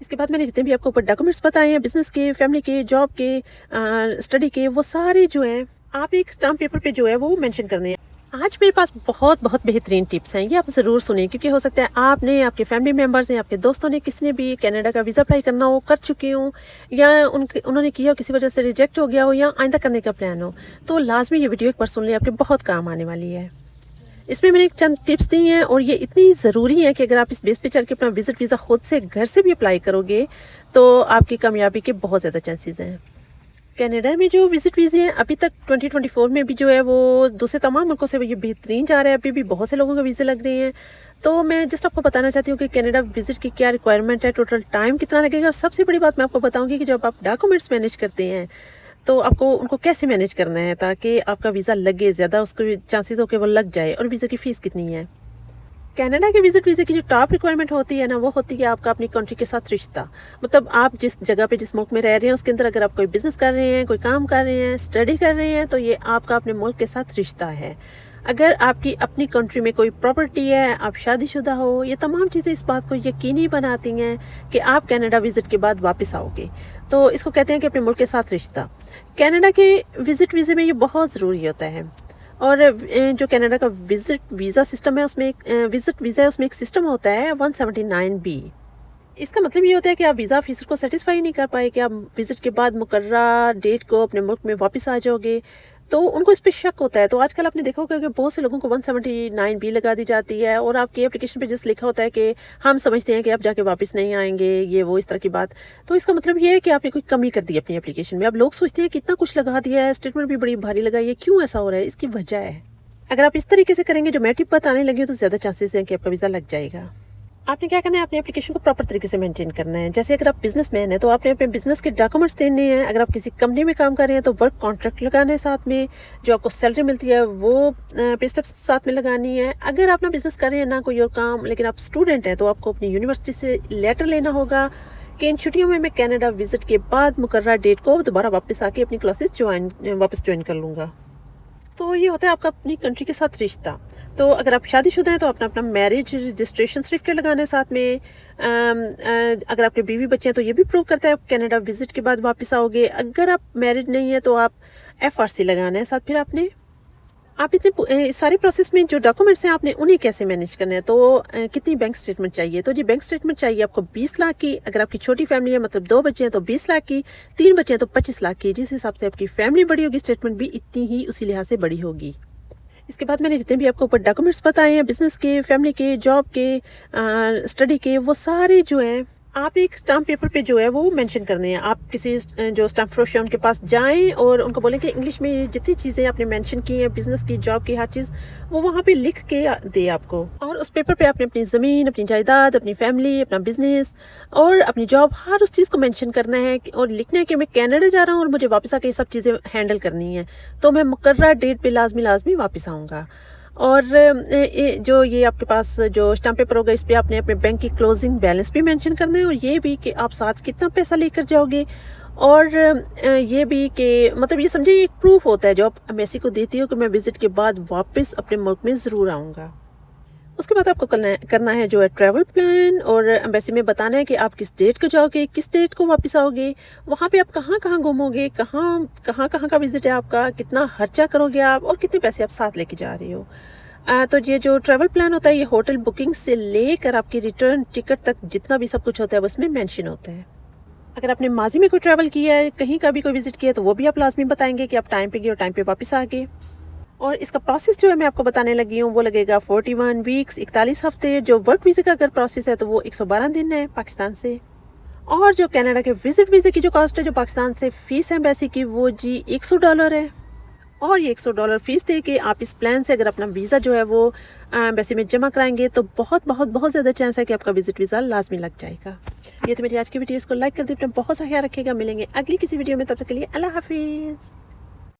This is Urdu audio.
اس کے بعد میں نے جتنے بھی آپ کو اوپر ڈاکومنٹس بتائے ہیں بزنس کے فیملی کے جاب کے اسٹڈی کے، وہ سارے جو ہیں، آپ ایک اسٹامپ پیپر پہ جو ہے وہ مینشن کرنے ہیں. آج میرے پاس بہت بہت بہترین ٹپس ہیں. یہ آپ ضرور سنیں کیونکہ ہو سکتا ہے آپ نے، آپ کے فیملی ممبرز ہیں، آپ کے دوستوں نے کسی نے بھی کینیڈا کا ویزا اپلائی کرنا ہو، کر چکے ہوں، یا ان کے، انہوں نے کیا ہو، کسی وجہ سے ریجیکٹ ہو گیا ہو، یا آئندہ کرنے کا پلان ہو، تو لازمی یہ ویڈیو ایک بار سن لیں، آپ کے بہت کام آنے والی ہے. اس میں میں نے چند ٹپس دی ہیں اور یہ اتنی ضروری ہیں کہ اگر آپ اس بیس پہ چل کے اپنا وزٹ ویزا خود سے گھر سے بھی اپلائی کرو گے تو آپ کی کامیابی کے بہت زیادہ چانسز ہیں۔ کینیڈا میں جو وزٹ ویزے ہیں، ابھی تک 2024 میں بھی جو ہے وہ دوسرے تمام ملکوں سے یہ بہترین جا رہا ہے۔ ابھی بھی بہت سے لوگوں کا ویزے لگ رہے ہیں۔ تو میں جسٹ آپ کو بتانا چاہتی ہوں کہ کینیڈا وزٹ کی کیا ریکوائرمنٹ ہے ٹوٹل ٹائم کتنا لگے گا؟ اور سب سے بڑی بات میں آپ کو بتاؤں گی کہ جب آپ ڈاکومنٹس مینیج کرتے ہیں تو آپ کو ان کو کیسے مینیج کرنا ہے تاکہ آپ کا ویزا لگے زیادہ، اس کو چانسز ہو کہ وہ لگ جائے اور ویزا کی فیس کتنی ہے کینیڈا کے وزٹ ویزے کی جو ٹاپ ریکوائرمنٹ ہوتی ہے نا، وہ ہوتی ہے آپ کا اپنی کنٹری کے ساتھ رشتہ۔ مطلب آپ جس جگہ پہ، جس ملک میں رہ رہے ہیں، اس کے اندر اگر آپ کوئی بزنس کر رہے ہیں، کوئی کام کر رہے ہیں اسٹڈی کر رہے ہیں، تو یہ آپ کا اپنے ملک کے ساتھ رشتہ ہے۔ اگر آپ کی اپنی کنٹری میں کوئی پراپرٹی ہے، آپ شادی شدہ ہو، یہ تمام چیزیں اس بات کو یقینی بناتی ہیں کہ آپ کینیڈا وزٹ کے بعد واپس آؤ گے۔ تو اس کو کہتے ہیں کہ اپنے ملک کے ساتھ رشتہ۔ کینیڈا کے وزٹ ویزے میں یہ بہت ضروری ہوتا ہے۔ اور جو کینیڈا کا وزٹ ویزا سسٹم ہے، اس میں ایک وزٹ ویزا ہے، اس میں ایک سسٹم ہوتا ہے ون سیونٹی نائن بی اس کا مطلب یہ ہوتا ہے کہ آپ ویزا آفیسر کو سیٹسفائی نہیں کر پائے، کہ آپ وزٹ کے بعد مقررہ ڈیٹ کو اپنے ملک میں واپس آ جاؤ گے۔ تو ان کو اس پہ شک ہوتا ہے۔ تو آج کل آپ نے دیکھا ہوگا کہ بہت سے لوگوں کو ون سیونٹی نائن بی لگا دی جاتی ہے اور آپ کی اپلیکیشن پہ جس لکھا ہوتا ہے کہ ہم سمجھتے ہیں کہ آپ جا کے واپس نہیں آئیں گے، یہ وہ اس طرح کی بات۔ تو اس کا مطلب یہ ہے کہ آپ نے کوئی کمی کر دی اپنی اپلیکیشن میں۔ اب لوگ سوچتے ہیں کہ اتنا کچھ لگا دیا ہے اسٹیٹمنٹ بھی بڑی بھاری لگائی ہے، کیوں ایسا ہو رہا ہے؟ اس کی وجہ ہے۔ اگر آپ اس طریقے سے کریں گے جو میں ٹپ بتانے لگی ہوں تو زیادہ چانسز ہیں کہ آپ کا ویزا لگ جائے گا۔ آپ نے کیا کرنا ہے؟ اپنے اپلیکیشن کو پراپر طریقے سے مینٹین کرنا ہے۔ جیسے اگر آپ بزنس مین ہیں تو آپ نے اپنے بزنس کے ڈاکومنٹس دینے ہیں۔ اگر آپ کسی کمپنی میں کام کر رہے ہیں تو ورک کانٹریکٹ لگانا ہے ساتھ میں۔ جو آپ کو سیلری ملتی ہے وہ پیسٹپ ساتھ میں لگانی ہے۔ اگر آپ نا بزنس کر رہے ہیں نہ کوئی اور کام، لیکن آپ اسٹوڈنٹ ہیں تو آپ کو اپنی یونیورسٹی سے لیٹر لینا ہوگا کہ ان چھٹیوں میں میں کینیڈا وزٹ کے بعد مقررہ ڈیٹ کو دوبارہ واپس آ کے اپنی کلاسز جوائن واپس جوائن کر لوں گا۔ تو یہ ہوتا ہے آپ کا اپنی کنٹری کے ساتھ رشتہ۔ تو اگر آپ شادی شدہ ہیں تو اپنا اپنا میرج رجسٹریشن سرٹیفکیٹ لگانا ہے ساتھ میں اگر آپ کے بیوی بچے ہیں تو یہ بھی پروو کرتا ہے آپ کینیڈا وزٹ کے بعد واپس آؤ گے۔ اگر آپ میرج نہیں ہیں تو آپ ایف آر سی لگانا ہے ساتھ پھر آپ نے آپ اتنے ساری پروسیس میں جو ڈاکومنٹس ہیں، آپ نے انہیں کیسے مینیج کرنا ہے تو کتنی بینک سٹیٹمنٹ چاہیے؟ تو جی بینک سٹیٹمنٹ چاہیے آپ کو بیس لاکھ کی، اگر آپ کی چھوٹی فیملی ہے مطلب دو بچے ہیں، تو بیس لاکھ کی، تین بچے ہیں، تو پچیس لاکھ کی۔ جس حساب سے آپ کی فیملی بڑی ہوگی اسٹیٹمنٹ بھی اتنی ہی اسی لحاظ سے بڑی ہوگی۔ اس کے بعد میں نے جتنے بھی آپ کو اوپر ڈاکومنٹس بتائے ہیں بزنس کے فیملی کے جاب کے اسٹڈی کے، وہ سارے جو ہیں آپ ایک اسٹامپ پیپر پہ جو ہے وہ مینشن کرنے ہیں۔ آپ کسی جو اسٹامپ فروش ہے، ان کے پاس جائیں اور ان کو بولیں کہ انگلش میں جتنی چیزیں آپ نے مینشن کی ہیں بزنس کی جاب کی، ہر چیز، وہ وہاں پہ لکھ کے دے آپ کو۔ اور اس پیپر پہ آپ نے اپنی زمین، اپنی جائیداد، اپنی فیملی اپنا بزنس اور اپنی جاب ہر اس چیز کو مینشن کرنا ہے اور لکھنا ہے کہ میں کینیڈا جا رہا ہوں اور مجھے واپس آ کے یہ سب چیزیں ہینڈل کرنی ہیں۔ تو میں مقررہ ڈیٹ پہ لازمی لازمی واپس آؤں گا۔ اور جو یہ آپ کے پاس جو اسٹمپ پیپر ہوگا، اس پہ آپ نے اپنے بینک کی کلوزنگ بیلنس بھی مینشن کرنا ہے اور یہ بھی کہ آپ ساتھ کتنا پیسہ لے کر جاؤ گے اور یہ بھی کہ مطلب یہ سمجھے ایک پروف ہوتا ہے جو آپ امیسی کو دیتی ہو کہ میں وزٹ کے بعد واپس اپنے ملک میں ضرور آؤں گا۔ اس کے بعد آپ کو کرنا ہے جو ہے ٹریول پلان اور امبیسی میں بتانا ہے کہ آپ کس ڈیٹ کو جاؤ گے، کس ڈیٹ کو واپس آؤ گے، وہاں پہ آپ کہاں کہاں گھومو گے، کہاں کہاں کہاں کا وزٹ ہے آپ کا، کتنا خرچہ کرو گے آپ اور کتنے پیسے آپ ساتھ لے کے جا رہے ہو۔ تو یہ جو ٹریول پلان ہوتا ہے، یہ ہوٹل بکنگ سے لے کر آپ کی ریٹرن ٹکٹ تک جتنا بھی سب کچھ ہوتا ہے، اس میں مینشن ہوتا ہے۔ اگر آپ نے ماضی میں کوئی ٹریول کیا ہے، کہیں کا بھی کوئی وزٹ کیا ہے، تو وہ بھی آپ لازمی بتائیں گے کہ آپ ٹائم پہ گئے اور ٹائم پہ واپس آ گئے۔ اور اس کا پروسیس جو ہے میں آپ کو بتانے لگی ہوں، وہ لگے گا فورٹی ون ویکس اکتالیس ہفتے۔ جو ورک ویزے کا اگر پروسیس ہے تو وہ ایک سو بارہ دن ہے پاکستان سے۔ اور جو کینیڈا کے وزٹ ویزے کی جو کاسٹ ہے، جو پاکستان سے فیس ہے کی وہ جی ایک سو ڈالر ہے۔ اور یہ ایک سو ڈالر فیس دے کے آپ اس پلان سے اگر اپنا ویزا جو ہے وہ بیسی میں جمع کرائیں گے تو بہت بہت بہت زیادہ چانس ہے کہ آپ کا وزٹ ویزا لازمی لگ جائے گا۔ یہ تو میری آج کی ویڈیو اس کو لائک کر دیں بہت سا خیال رکھے گا۔ ملیں گے اگلی کسی ویڈیو میں، تب تک کے لیے اللہ حافظ۔